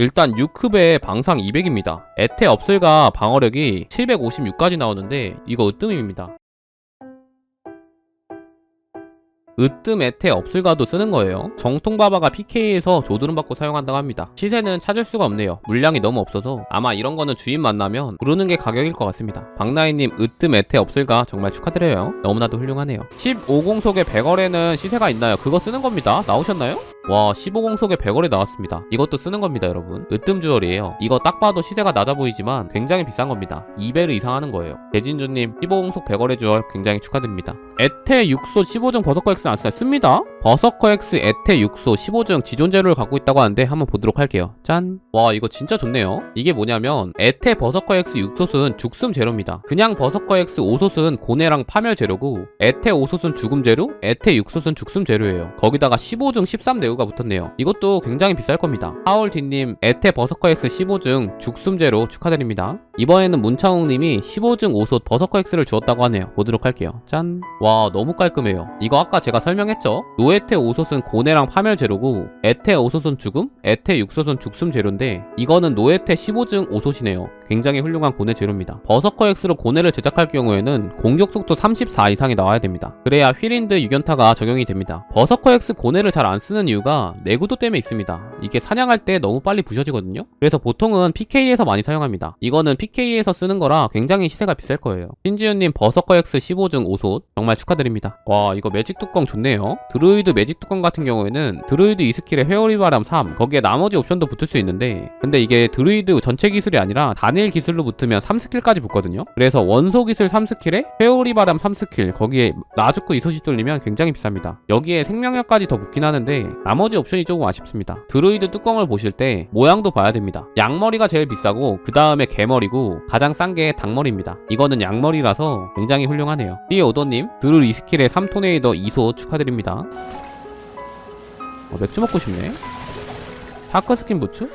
일단 6흡에 방상 200입니다. 에테 없을가 방어력이 756까지 나오는데 이거 으뜸입니다. 으뜸 에테 없을가도 쓰는 거예요. 정통 바바가 PK에서 조드름 받고 사용한다고 합니다. 시세는 찾을 수가 없네요. 물량이 너무 없어서 아마 이런 거는 주인 만나면 부르는 게 가격일 것 같습니다. 박나희님 으뜸 에테 없을가 정말 축하드려요. 너무나도 훌륭하네요. 15공속의 100월에는 시세가 있나요? 그거 쓰는 겁니다. 나오셨나요? 와 15공속에 100월에 나왔습니다. 이것도 쓰는 겁니다 여러분. 으뜸 주얼이에요. 이거 딱 봐도 시세가 낮아 보이지만 굉장히 비싼 겁니다. 2배를 이상 하는 거예요. 대진주님 15공속 100월의 주얼 굉장히 축하드립니다. 에테 6소 15중 버서커 X 안 씁니다 버서커 X 에테 6소 15중 지존 재료를 갖고 있다고 하는데 한번 보도록 할게요 짠 와 이거 진짜 좋네요 이게 뭐냐면 에테 버서커 X 6솥은 죽숨 재료입니다 그냥 버서커 X 5솥은 고뇌랑 파멸 재료고 에테 5솥은 죽음 재료 에테 6솥은 죽숨 재료예요 거기다가 15중 13 내우가 붙었네요. 이것도 굉장히 비쌀 겁니다. 하울디님, 에테 버서커 X 15중 죽숨제로 축하드립니다. 이번에는 문창웅님이 15중 5솥 버서커 X를 주었다고 하네요. 보도록 할게요. 짠. 와, 너무 깔끔해요. 이거 아까 제가 설명했죠? 노 에테 5솥은 고뇌랑 파멸 재료고, 에테 5솥은 죽음, 에테 6솥은 죽숨 재료인데, 이거는 노에테 15중 5솥이네요. 굉장히 훌륭한 고뇌 재료입니다. 버서커 X로 고뇌를 제작할 경우에는 공격 속도 34 이상이 나와야 됩니다. 그래야 휠인드 유견타가 적용이 됩니다. 버서커 X 고뇌를 잘 안 쓰는 이유가 내구도 때문에 있습니다. 이게 사냥할 때 너무 빨리 부셔지거든요. 그래서 보통은 PK에서 많이 사용합니다. 이거는 PK에서 쓰는 거라 굉장히 시세가 비쌀 거예요. 신지윤님 버서커 X 15중 5솥 정말 축하드립니다. 와 이거 매직 뚜껑 좋네요. 드루이 드 매직 뚜껑 같은 경우에는 드루이드 2스킬에 회오리 바람 3 거기에 나머지 옵션도 붙을 수 있는데 근데 이게 드루이드 전체 기술이 아니라 단일 기술로 붙으면 3스킬까지 붙거든요. 그래서 원소 기술 3스킬에 회오리 바람 3스킬 거기에 라주쿠 이소시 뚫리면 굉장히 비쌉니다. 여기에 생명력까지 더 붙긴 하는데 나머지 옵션이 조금 아쉽습니다. 드루이드 뚜껑을 보실 때 모양도 봐야 됩니다. 양머리가 제일 비싸고 그 다음에 개머리고 가장 싼 게 닭머리입니다. 이거는 양머리라서 굉장히 훌륭하네요. 띠오도님 드루 리스킬의 3토네이더 2소 축하드립니다. 어, 맥주 먹고 싶네. 타크 스킨 부츠?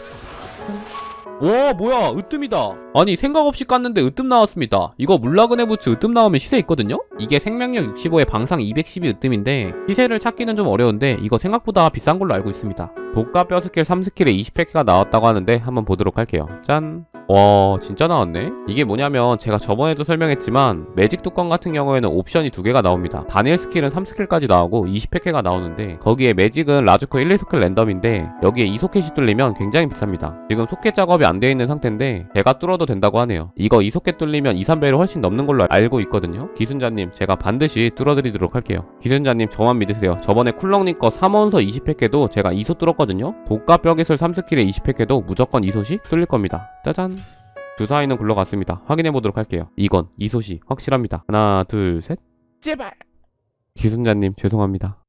와 뭐야 으뜸이다. 아니 생각 없이 깠는데 으뜸 나왔습니다. 이거 물라그네 부츠 으뜸 나오면 시세 있거든요? 이게 생명력 65에 방상 212 으뜸인데 시세를 찾기는 좀 어려운데 이거 생각보다 비싼 걸로 알고 있습니다. 독가 뼈 스킬 3스킬에 20팩가 나왔다고 하는데 한번 보도록 할게요. 짠 와 진짜 나왔네? 이게 뭐냐면 제가 저번에도 설명했지만 매직 뚜껑 같은 경우에는 옵션이 두 개가 나옵니다. 단일 스킬은 3스킬까지 나오고 20팩가 나오는데 거기에 매직은 라주코 1, 2스킬 랜덤인데 여기에 2소켓이 뚫리면 굉장히 비쌉니다. 지금 소켓 작업이 안돼 있는 상태인데 배가 뚫어도 된다고 하네요. 이거 2소켓 뚫리면 2, 3배를 훨씬 넘는 걸로 알고 있거든요. 기순자님 제가 반드시 뚫어드리도록 할게요. 기순자님 저만 믿으세요. 저번에 쿨렁님 거 3원서 20팩에도 제가 2소 뚫었거든요. 독가 뼈 기술 3스킬에 20팩에도 무조건 2소시 뚫릴 겁니다. 짜잔 주사위는 굴러갔습니다. 확인해 보도록 할게요. 이건 이소시 확실합니다. 하나, 둘, 셋. 제발. 기순자님 죄송합니다.